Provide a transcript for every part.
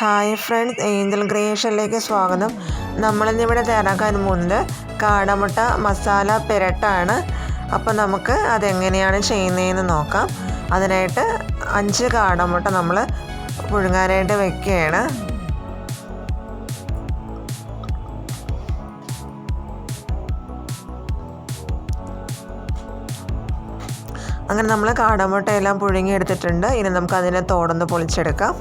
Hi friends Angel ക്രിയേഷനിലേക്ക് സ്വാഗതം. നമ്മളിന്നിവിടെ തയ്യാറാക്കാൻ പോകുന്നത് കാടമുട്ട മസാല പെരട്ടാണ്. അപ്പോൾ നമുക്ക് അതെങ്ങനെയാണ് ചെയ്യുന്നതെന്ന് നോക്കാം. അതിനായിട്ട് അഞ്ച് കാടമുട്ട നമ്മൾ പുഴുങ്ങാനായിട്ട് വെക്കുകയാണ്. അങ്ങനെ നമ്മൾ കാടമുട്ടയെല്ലാം പുഴുങ്ങി എടുത്തിട്ടുണ്ട് ഇനി നമുക്ക് അതിനെ തോടൊന്ന് പൊളിച്ചെടുക്കാം.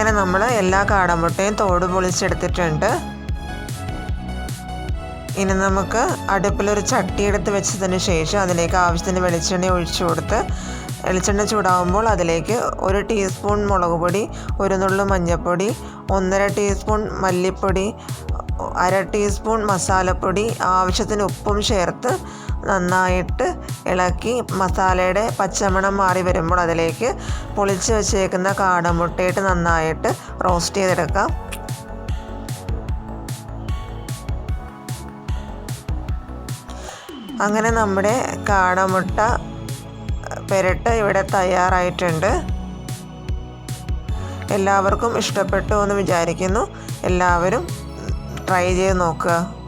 അങ്ങനെ നമ്മൾ എല്ലാ കാടമുട്ടയും തോട് പൊളിച്ചെടുത്തിട്ടുണ്ട്. ഇനി നമുക്ക് അടുപ്പിലൊരു ചട്ടി എടുത്ത് വെച്ചതിന് ശേഷം അതിലേക്ക് ആവശ്യത്തിന് വെളിച്ചെണ്ണ ഒഴിച്ചു കൊടുത്ത് വെളിച്ചെണ്ണ ചൂടാകുമ്പോൾ അതിലേക്ക് ഒരു ടീസ്പൂൺ മുളക് പൊടി ഒരു നുള്ളു മഞ്ഞൾപ്പൊടി ഒന്നര ടീസ്പൂൺ മല്ലിപ്പൊടി അര ടീസ്പൂൺ മസാലപ്പൊടി ആവശ്യത്തിന് ഉപ്പും ചേർത്ത് നന്നായിട്ട് ഇളക്കി മസാലയുടെ പച്ചമണം മാറി വരുമ്പോൾ അതിലേക്ക് പൊളിച്ച് വെച്ചേക്കുന്ന കാടമുട്ടയിട്ട് നന്നായിട്ട് റോസ്റ്റ് ചെയ്തെടുക്കാം. അങ്ങനെ നമ്മുടെ കാടമുട്ട പെരട്ട് ഇവിടെ തയ്യാറായിട്ടുണ്ട്. എല്ലാവർക്കും ഇഷ്ടപ്പെട്ടു എന്ന് വിചാരിക്കുന്നു. എല്ലാവരും ട്രൈ ചെയ്ത് നോക്കുക.